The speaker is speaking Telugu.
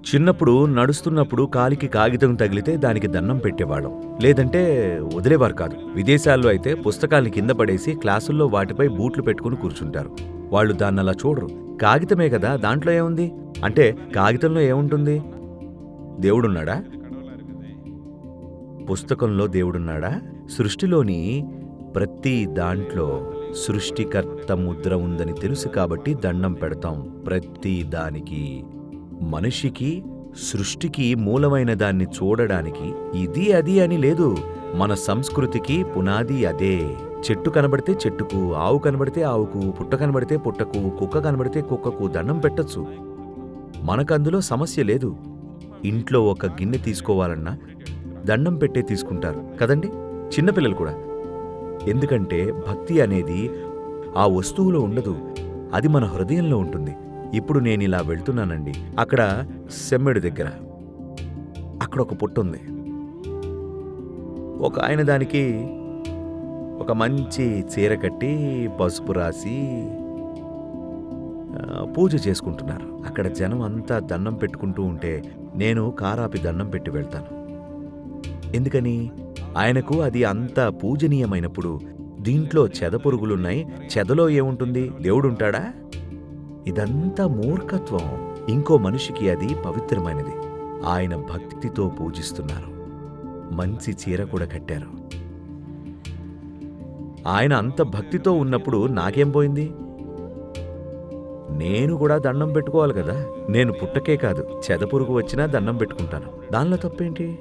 చిన్నప్పుడు నడుస్తున్నప్పుడు కాలికి కాగితం తగిలితే దానికి దండం పెట్టేవాళ్ళం. లేదంటే వదిలేవారు కాదు. విదేశాల్లో అయితే పుస్తకాల్ని కింద పడేసి క్లాసుల్లో వాటిపై బూట్లు పెట్టుకుని కూర్చుంటారు. వాళ్ళు దాన్ని అలా చూడరు. కాగితమే కదా దాంట్లో ఏముంది? అంటే కాగితంలో ఏముంటుంది? దేవుడున్నాడా? పుస్తకంలో దేవుడున్నాడా? సృష్టిలోని ప్రతి దాంట్లో సృష్టికర్త ముద్ర ఉందని తెలుసు కాబట్టి దండం పెడతాం ప్రతి దానికి. మనిషికి సృష్టికి మూలమైన దాన్ని చూడడానికి ఇది అది అని లేదు. మన సంస్కృతికి పునాది అదే. చెట్టు కనబడితే చెట్టుకు ఆవు కనబడితే ఆవుకు పుట్ట కనబడితే పుట్టకు కుక్క కనబడితే కుక్కకు దండం పెట్టొచ్చు. మనకందులో సమస్య లేదు. ఇంట్లో ఒక గిన్నె తీసుకోవాలన్నా దండం పెట్టే తీసుకుంటారు. కదండి? చిన్నపిల్లలు కూడా. ఎందుకంటే భక్తి అనేది ఆ వస్తువులో ఉండదు. అది మన హృదయంలో ఉంటుంది. ఇప్పుడు నేను ఇలా వెళ్తున్నానండి. అక్కడ సెమ్మెడు దగ్గర. అక్కడ ఒక పుట్టు ఉంది. ఒక ఆయన దానికి ఒక మంచి చీర కట్టి పసుపు రాసి పూజ చేసుకుంటున్నారు. అక్కడ జనం అంతా దండం పెట్టుకుంటూ ఉంటే నేను కారాపి దండం పెట్టి వెళ్తాను. ఎందుకని? ఆయనకు అది అంత పూజనీయమైనప్పుడు దీంట్లో చెద పురుగులున్నాయి. చెదలో ఏముంటుంది? దేవుడుంటాడా? ఇదంతా మూర్ఖత్వం. ఇంకో మనిషికి అది పవిత్రమైనది. ఆయన భక్తితో పూజిస్తున్నారు. మంచి చీర కూడా కట్టారు. ఆయన అంత భక్తితో ఉన్నప్పుడు నాకేం పోయింది? నేను కూడా దండం పెట్టుకోవాలి కదా? నేను పుట్టకే కాదు. చెదపురుగు వచ్చినా దండం పెట్టుకుంటాను. దానిలో తప్పేంటి?